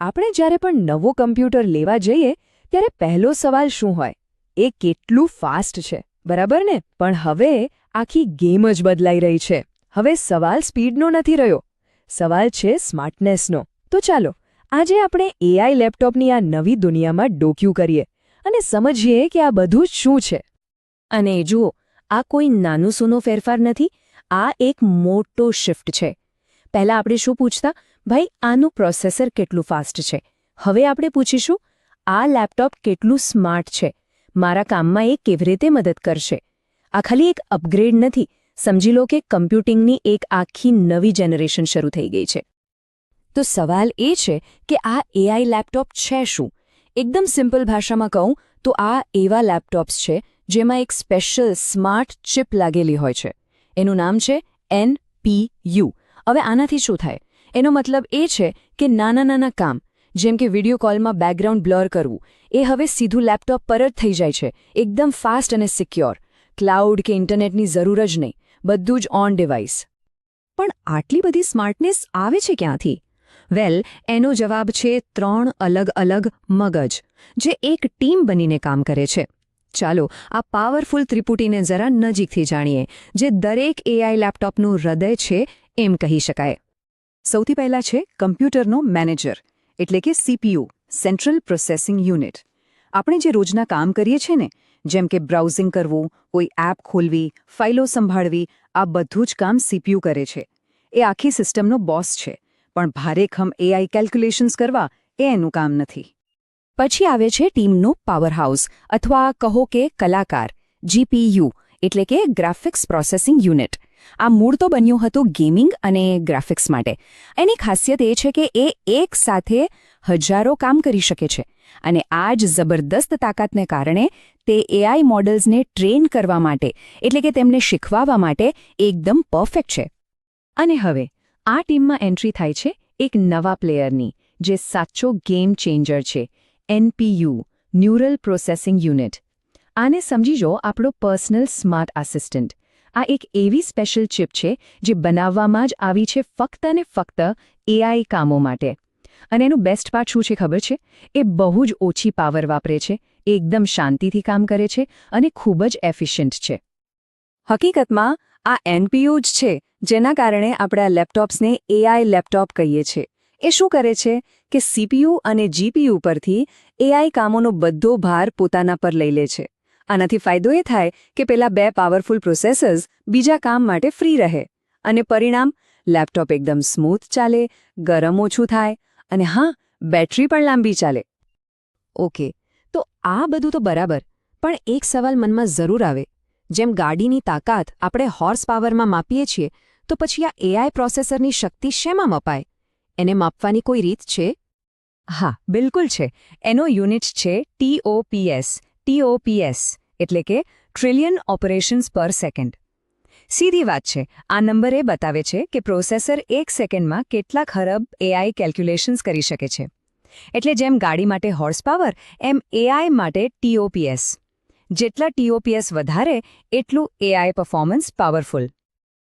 આપણે જ્યારે પણ નવો કમ્પ્યુટર લેવા જઈએ, ત્યારે પહેલો સવાલ શું હોય? એ કેટલું ફાસ્ટ છે, બરાબર ને? પણ હવે આખી ગેમ જ બદલાઈ રહી છે. હવે સવાલ સ્પીડનો નથી રહ્યો. સવાલ છે સ્માર્ટનેસનો. તો ચાલો, આજે આપણે એઆઈ લેપટોપની આ નવી દુનિયામાં ડોક્યું કરીએ અને સમજીએ કે આ બધું શું છે. અને જુઓ, આ કોઈ નાનું સૂનો ફેરફાર નથી. આ એક મોટો શિફ્ટ છે. પહેલા આપણે શું પૂછતા? ભાઈ, આનું પ્રોસેસર કેટલું ફાસ્ટ છે? હવે આપણે પૂછીશું, આ લેપટોપ કેટલું સ્માર્ટ છે? મારા કામમાં એ કેવી રીતે મદદ કરશે? આ ખાલી એક અપગ્રેડ નથી. સમજી લો કે કમ્પ્યુટિંગની એક આખી નવી જનરેશન શરૂ થઈ ગઈ છે. તો સવાલ એ છે કે આ એઆઈ લેપટોપ છે શું? એકદમ સિમ્પલ ભાષામાં કહું, તો આ એવા લેપટોપ્સ છે જેમાં એક સ્પેશિયલ સ્માર્ટ ચિપ લાગેલી હોય છે. એનું નામ છે એનપીયુ હવે આનાથી શું થાય? એનો મતલબ એ છે કે નાના નાના કામ, જેમ કે વિડિયો કોલમાં બેકગ્રાઉન્ડ બ્લર કરવું, એ હવે સીધું લેપટોપ પર જ થઈ જાય છે, એકદમ ફાસ્ટ અને સિક્યોર. ક્લાઉડ કે ઇન્ટરનેટની જરૂર જ નહીં, બધું જ ઓન ડિવાઇસ. પણ આટલી બધી સ્માર્ટનેસ આવે છે ક્યાંથી? વેલ, એનો જવાબ છે ત્રણ અલગ અલગ મગજ, જે એક ટીમ બનીને કામ કરે છે. ચાલો, આ પાવરફુલ ત્રિપુટીને જરા નજીકથી જાણીએ, જે દરેક એઆઈ લેપટોપનું હૃદય છે એમ કહી શકાય. સૌથી પહેલા છે કમ્પ્યુટરનો મેનેજર, એટલે કે સીપીયુ સેન્ટ્રલ પ્રોસેસિંગ યુનિટ આપણે જે રોજના કામ કરીએ છીએ ને, જેમ કે બ્રાઉઝિંગ કરવું, કોઈ એપ ખોલવી, ફાઇલો સંભાળવી, આ બધું જ કામ સીપીયુ કરે છે. એ આખી સિસ્ટમનો બોસ છે, પણ ભારેખમ એઆઈ કેલ્ક્યુલેશન્સ કરવા એ એનું કામ નથી. પછી આવે છે ટીમનું પાવરહાઉસ અથવા કહો કે કલાકાર જીપીયુ એટલે કે ગ્રાફિક્સ પ્રોસેસિંગ યુનિટ આ મૂળ તો બન્યું હતું ગેમિંગ અને ગ્રાફિક્સ માટે. એની ખાસિયત એ છે કે એ એક સાથે હજારો કામ કરી શકે છે અને આ જ જબરદસ્ત તાકાતને કારણે તે એઆઈ મોડલ્સને ટ્રેન કરવા માટે, એટલે કે તેમને શીખવાવા માટે એકદમ પરફેક્ટ છે. અને હવે, આ ટીમમાં એન્ટ્રી થાય છે એક નવા પ્લેયરની, જે સાચો ગેમ ચેન્જર છે એનપીયુ ન્યુરલ પ્રોસેસિંગ યુનિટ. આને સમજી જો આપણો પર્સનલ સ્માર્ટ આસિસ્ટન્ટ. આ એક એવી સ્પેશિયલ ચિપ છે જે બનાવવામાં જ આવી છે ફક્ત અને ફક્ત એઆઈ કામો માટે. અને એનું બેસ્ટ પાર્ટ શું છે ખબર છે? એ બહુ જ ઓછી પાવર વાપરે છે એકદમ શાંતિથી કામ કરે છે અને ખૂબ જ એફિશિયન્ટ છે. હકીકતમાં, આ એનપીયુ જ છે જેના કારણે આપણે આ લેપટોપ્સને એઆઈ લેપટોપ કહીએ છીએ એ શું કરે છે કે સીપીયુ અને જીપીયુ પરથી એઆઈ કામોનો બધો ભાર પોતાના પર લઈ લે છે. આનાથી ફાયદો એ થાય કે પેલા બે પાવરફુલ પ્રોસેસર્સ બીજા કામ માટે ફ્રી રહે. અને પરિણામ લેપટોપ એકદમ સ્મૂથ ચાલે, ગરમ ઓછું થાય અને હા બેટરી પણ લાંબી ચાલે. ઓકે તો આ બધું તો બરાબર, પણ એક સવાલ મનમાં જરૂર આવે. જેમ ગાડીની તાકાત આપણે હોર્સ પાવરમાં માપીએ છીએ, તો પછી આ એઆઈ પ્રોસેસરની શક્તિ શેમાં મપાય? એને માપવાની કોઈ રીત છે? હા, બિલકુલ છે. એનો યુનિટ છે ટીઓપીએસ ટીઓપીએસ એટલે કે ટ્રિલિયન ઓપરેશન્સ પર સેકન્ડ સીધી વાત છે, આ નંબર એ બતાવે છે કે પ્રોસેસર એક સેકન્ડમાં કેટલા ખરબ એઆઈ કેલ્ક્યુલેશન્સ કરી શકે છે. એટલે જેમ ગાડી માટે હોર્સ પાવર એમ એઆઈ માટે ટીઓપીએસ જેટલા ટીઓપીએસ વધારે, એટલું એઆઈ પરફોર્મન્સ પાવરફુલ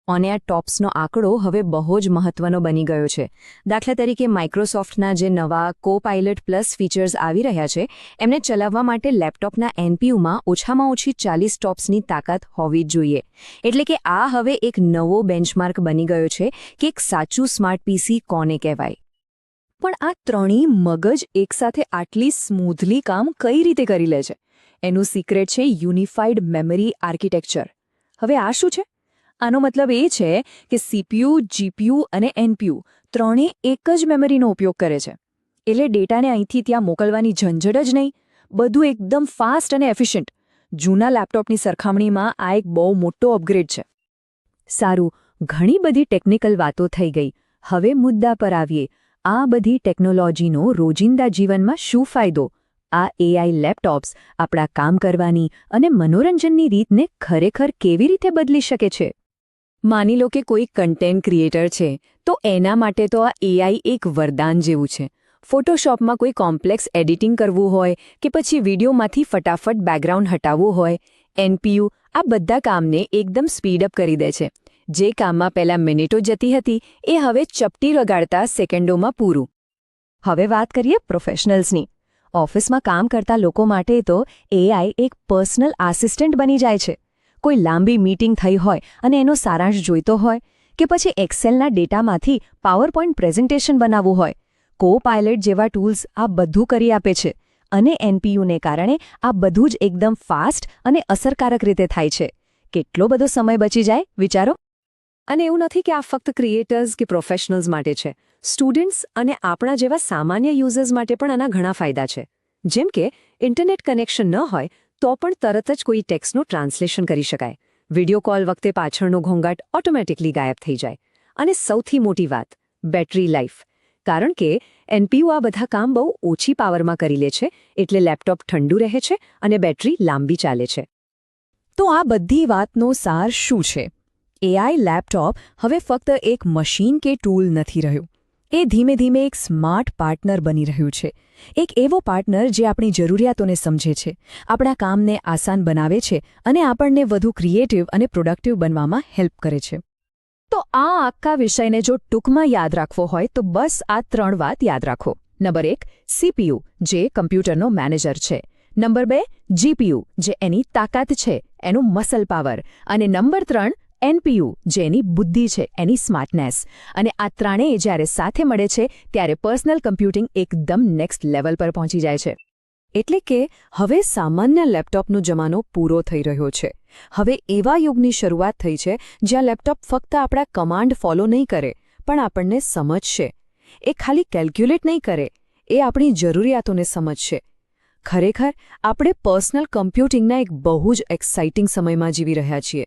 અને આ ટોપ્સનો આંકડો હવે બહુ જ મહત્વનો બની ગયો છે. દાખલા તરીકે માઇક્રોસોફ્ટના જે નવા કો પાઇલટ પ્લસ ફીચર્સ આવી રહ્યા છે, એમને ચલાવવા માટે લેપટોપના એનપીયુમાં ઓછામાં ઓછી ચાલીસ ટોપ્સની તાકાત હોવી જ જોઈએ. એટલે કે આ હવે એક નવો બેન્ચમાર્ક બની ગયો છે કે એક સાચું સ્માર્ટ પીસી કોને કહેવાય. પણ આ ત્રણેય મગજ એકસાથે આટલી સ્મૂધલી કામ કઈ રીતે કરી લે છે? એનું સિક્રેટ છે યુનિફાઈડ મેમરી આર્કિટેક્ચર હવે આ શું છે? આનો મતલબ એ છે કે સીપીયુ જીપીયુ અને એનપીયુ ત્રણેય એક જ મેમરીનો ઉપયોગ કરે છે. એટલે ડેટાને અહીંથી ત્યાં મોકલવાની ઝંઝટ જ નહીં. બધું એકદમ ફાસ્ટ અને એફિશિયન્ટ. જૂના લેપટોપની સરખામણીમાં આ એક બહુ મોટો અપગ્રેડ છે. સારું, ઘણી બધી ટેકનિકલ વાતો થઈ ગઈ. હવે મુદ્દા પર આવીએ. આ બધી ટેકનોલોજીનો રોજિંદા જીવનમાં શું ફાયદો? આ એઆઈ લેપટોપ્સ આપણા કામ કરવાની અને મનોરંજનની રીતને ખરેખર કેવી રીતે બદલી શકે છે? માની લો કે કોઈ કન્ટેન્ટ ક્રિએટર છે, તો એના માટે તો આ એઆઈ એક વરદાન જેવું છે. ફોટોશોપમાં કોઈ કોમ્પ્લેક્સ એડિટિંગ કરવું હોય કે પછી વિડીયોમાંથી ફટાફટ બેકગ્રાઉન્ડ હટાવવું હોય એનપીયુ આ બધા કામને એકદમ સ્પીડ અપ કરી દે છે. જે કામમાં પહેલાં મિનિટો જતી હતી, એ હવે ચપટી રગાડતા સેકન્ડોમાં પૂરું. હવે વાત કરીએ પ્રોફેશનલ્સની ઓફિસમાં કામ કરતા લોકો માટે તો એઆઈ એક પર્સનલ આસિસ્ટન્ટ બની જાય છે. કોઈ લાંબી મીટિંગ થઈ હોય અને એનો સારાંશ જોઈતો હોય કે પછી એક્સેલના ડેટામાંથી પાવરપોઈન્ટ પ્રેઝન્ટેશન બનાવવું હોય કો પાયલટ જેવા ટૂલ્સ આ બધું કરી આપે છે અને એનપીયુને કારણે આ બધું જ એકદમ ફાસ્ટ અને અસરકારક રીતે થાય છે. કેટલો બધો સમય બચી જાય, વિચારો? અને એવું નથી કે આ ફક્ત ક્રિએટર્સ કે પ્રોફેશનલ્સ માટે છે. સ્ટુડન્ટ્સ અને આપણા જેવા સામાન્ય યુઝર્સ માટે પણ આના ઘણા ફાયદા છે. જેમ કે, ઇન્ટરનેટ કનેક્શન ન હોય તો પણ તરત જ કોઈ ટેક્સ્ટનું ટ્રાન્સલેશન કરી શકાય. વિડિયો કોલ વખતે પાછળનો ઘોંઘાટ ઓટોમેટિકલી ગાયબ થઈ જાય. અને સૌથી મોટી વાત, બેટરી લાઈફ. કારણ કે, એનપીયુ આ બધા કામ બહુ ઓછી પાવરમાં કરી લે છે, એટલે લેપટોપ ઠંડુ રહે છે અને બેટરી લાંબી ચાલે છે. તો આ બધી વાતનો સાર શું છે? એઆઈ લેપટોપ હવે ફક્ત એક મશીન કે ટૂલ નથી રહ્યું. એ ધીમે ધીમે એક સ્માર્ટ પાર્ટનર બની રહ્યું છે. એક એવો પાર્ટનર જે આપણી જરૂરિયાતોને સમજે છે, આપણા કામને આસાન બનાવે છે અને આપણને વધુ ક્રિએટિવ અને પ્રોડક્ટિવ બનવામાં હેલ્પ કરે છે. તો આ આખા વિષયને જો ટૂંકમાં યાદ રાખવો હોય તો બસ આ ત્રણ વાત યાદ રાખો. નંબર એક સીપીયુ જે કમ્પ્યુટરનો મેનેજર છે. નંબર બે જીપીયુ જે એની તાકાત છે, એનું મસલ પાવર અને નંબર ત્રણ એનપીયુ, જેની બુદ્ધિ છે, એની સ્માર્ટનેસ અને આ ત્રણેય જ્યારે સાથે મળે છે, ત્યારે પર્સનલ કમ્પ્યુટિંગ એકદમ નેક્સ્ટ લેવલ પર પહોંચી જાય છે. એટલે કે, હવે સામાન્ય લેપટોપનો જમાનો પૂરો થઈ રહ્યો છે. હવે એવા યુગની શરૂઆત થઈ છે, જ્યાં લેપટોપ ફક્ત આપણા કમાન્ડ ફોલો નહીં કરે, પણ આપણને સમજશે. એ ખાલી કેલ્ક્યુલેટ નહીં કરે, એ આપણી જરૂરિયાતોને સમજશે. ખરેખર, આપણે પર્સનલ કમ્પ્યુટિંગના એક બહુ જ એક્સાઇટિંગ સમયમાં જીવી રહ્યા છીએ.